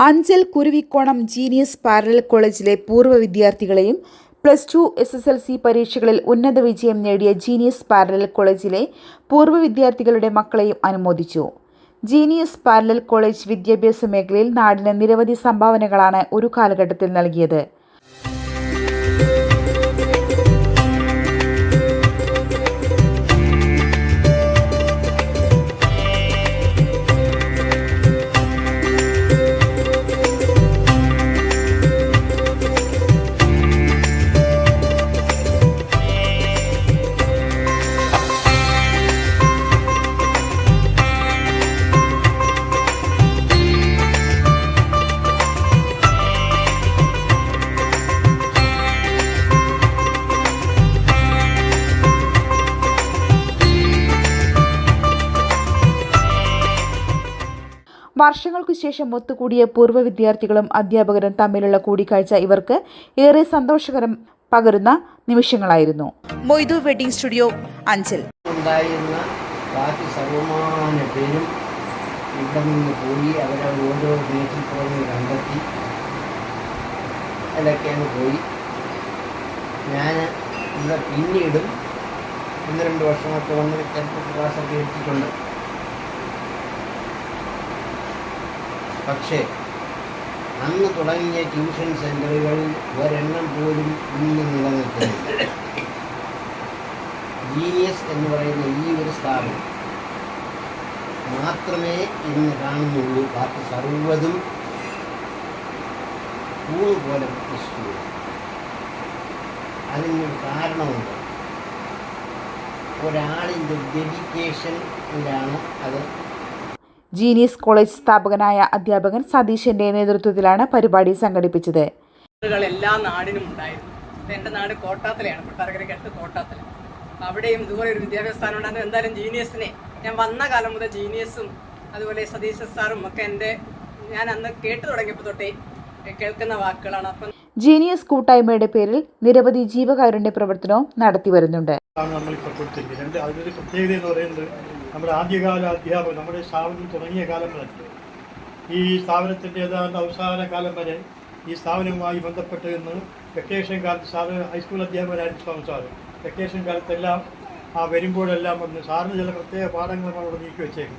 Anchal Kuruvikkonam genius parallel കോളേജിലെ പൂർവ വിദ്യാർത്ഥികളെയും plus two S S L C പരീക്ഷകളിൽ ഉന്നത വിജയം നേടിയ ജീനിയസ് പാരലൽ കോളേജിലെ പൂർവ വിദ്യാർത്ഥികളുടെ മക്കളെയും അനുമോദിച്ചു. ജീനിയസ് പാരലൽ കോളേജ് വിദ്യാഭ്യാസ മേഖലയിൽ നാടിന് നിരവധി സംഭാവനകളാണ് ഒരു കാലഘട്ടത്തിൽ നൽകിയത്. വർഷങ്ങൾക്കു ശേഷം ഒത്തുകൂടിയ പൂർവ വിദ്യാർത്ഥികളും അധ്യാപകരും തമ്മിലുള്ള കൂടിക്കാഴ്ച ഇവർക്ക് ഏറെ സന്തോഷകരം പകരുന്ന നിമിഷങ്ങളായിരുന്നു. Moidu wedding studio Anchal. ഉണ്ടായിരുന്ന ബാക്കി സർവമാന പേരും പോയി അവരെ ഞാൻ പിന്നീടും ഒന്ന് രണ്ട് വർഷമൊക്കെ വന്ന് ചിലപ്പോൾ ക്ലാസ്സൊക്കെ എടുത്തിട്ടുണ്ട്. പക്ഷേ അന്ന് തുടങ്ങിയ ട്യൂഷൻ സെന്ററുകളിൽ ഒരെണ്ണം പോലും ഇന്ന് നിലനിൽക്കുന്നില്ല. എസ് എന്ന് പറയുന്ന ഈ ഒരു സ്ഥാപനം മാത്രമേ ഇന്ന് കാണുന്നുള്ളൂ. ബാക്കി സർവതും പൂവ് പോലെ പ്രശ്നമുള്ളൂ അതിനൊരു കാരണമുണ്ട്. ഒരാളിന്റെ ഡെഡിക്കേഷനിലാണ് അത് ജീനിയസ് കോളേജ് സ്ഥാപകനായ അധ്യാപകൻ സതീശന്റെ നേതൃത്വത്തിലാണ് പരിപാടി സംഘടിപ്പിച്ചത്. എല്ലാ നാടിനും ഉണ്ടായിരുന്നു. എന്റെ എന്റെ നാട് കോട്ടാത്തലയാണ് കൊട്ടാരക്കരയ്ക്ക് അടുത്ത് കോട്ടാത്തല. അവിടെയും ഇതുപോലെ ഒരു വിദ്യാഭ്യാസ സ്ഥാനം ഉണ്ടായിരുന്നു. എന്തായാലും ജീനിയസിനെ ഞാൻ വന്ന കാലം മുതൽ ജീനിയസും അതുപോലെ സതീശ സാറും ഒക്കെ എന്റെ ഞാൻ അന്ന് കേട്ടു തുടങ്ങിയപ്പോൾ തൊട്ടേ കേൾക്കുന്ന വാക്കുകളാണ്. അപ്പം ജീനിയസ് കൂട്ടായ്മയുടെ പേരിൽ നിരവധി ജീവകാരുണ്യ പ്രവർത്തനവും നടത്തി വരുന്നുണ്ട്. ആണ് നമ്മൾ ഇപ്പോൾ കൊടുത്തിരിക്കുന്നത്. രണ്ട് അതിനൊരു പ്രത്യേകത എന്ന് പറയുന്നത് നമ്മുടെ ആദ്യകാല അധ്യാപകർ നമ്മുടെ സ്ഥാപനം തുടങ്ങിയ കാലം മുതൽ ഈ സ്ഥാപനത്തിന്റെ ഏതാണ്ട് അവസാന കാലം വരെ ഈ സ്ഥാപനവുമായി ബന്ധപ്പെട്ട് ഇന്ന് വെക്കേഷൻ കാലത്ത് സാറ് ഹൈസ്കൂൾ അധ്യാപകരായിരുന്നു സ്വാമി സാറ്. വെക്കേഷൻ കാലത്തെല്ലാം ആ വരുമ്പോഴെല്ലാം വന്ന് സാറിന് ചില പ്രത്യേക പാഠങ്ങൾ അവിടെ നീക്കി വെച്ചേക്കും.